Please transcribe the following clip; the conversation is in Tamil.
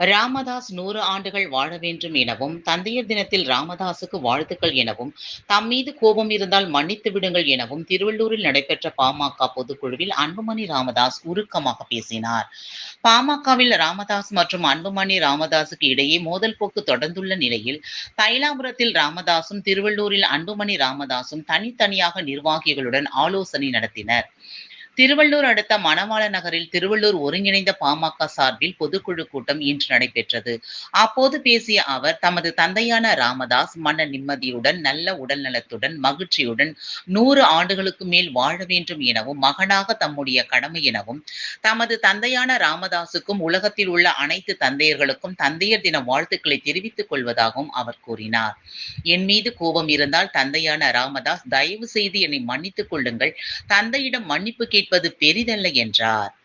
ராமதாஸ் நூறு ஆண்டுகள் வாழ வேண்டும் எனவும் தந்தையர் தினத்தில் ராமதாசுக்கு வாழ்த்துக்கள் எனவும் தம் மீது கோபம் இருந்தால் மன்னித்து விடுங்கள் எனவும் திருவள்ளூரில் நடைபெற்ற பாமக பொதுக்குழுவில் அன்புமணி ராமதாஸ் உருக்கமாக பேசினார். பாமகவில் ராமதாஸ் மற்றும் அன்புமணி ராமதாஸுக்கு இடையே மோதல் போக்கு தொடர்ந்துள்ள நிலையில் தைலாபுரத்தில் ராமதாசும் திருவள்ளூரில் அன்புமணி ராமதாசும் தனித்தனியாக நிர்வாகிகளுடன் ஆலோசனை நடத்தினர். திருவள்ளூர் அடுத்த மணவாள நகரில் திருவள்ளூர் ஒருங்கிணைந்த பாமக சார்பில் பொதுக்குழு கூட்டம் இன்று நடைபெற்றது. அப்போது பேசிய அவர் தமது தந்தையான ராமதாஸ் மன நிம்மதியுடன் நல்ல உடல் நலத்துடன் மகிழ்ச்சியுடன் நூறு ஆண்டுகளுக்கு மேல் வாழ வேண்டும் எனவும் மகனாக தம்முடைய கடமை எனவும் தமது தந்தையான ராமதாசுக்கும் உலகத்தில் உள்ள அனைத்து தந்தையர்களுக்கும் தந்தையர் தின வாழ்த்துக்களை தெரிவித்துக் கொள்வதாகவும் அவர் கூறினார். என் மீது கோபம் இருந்தால் தந்தையான ராமதாஸ் தயவு செய்து என்னை மன்னித்துக் கொள்ளுங்கள். தந்தையிடம் மன்னிப்பு கேட்பது பெரிதல்ல என்றார்.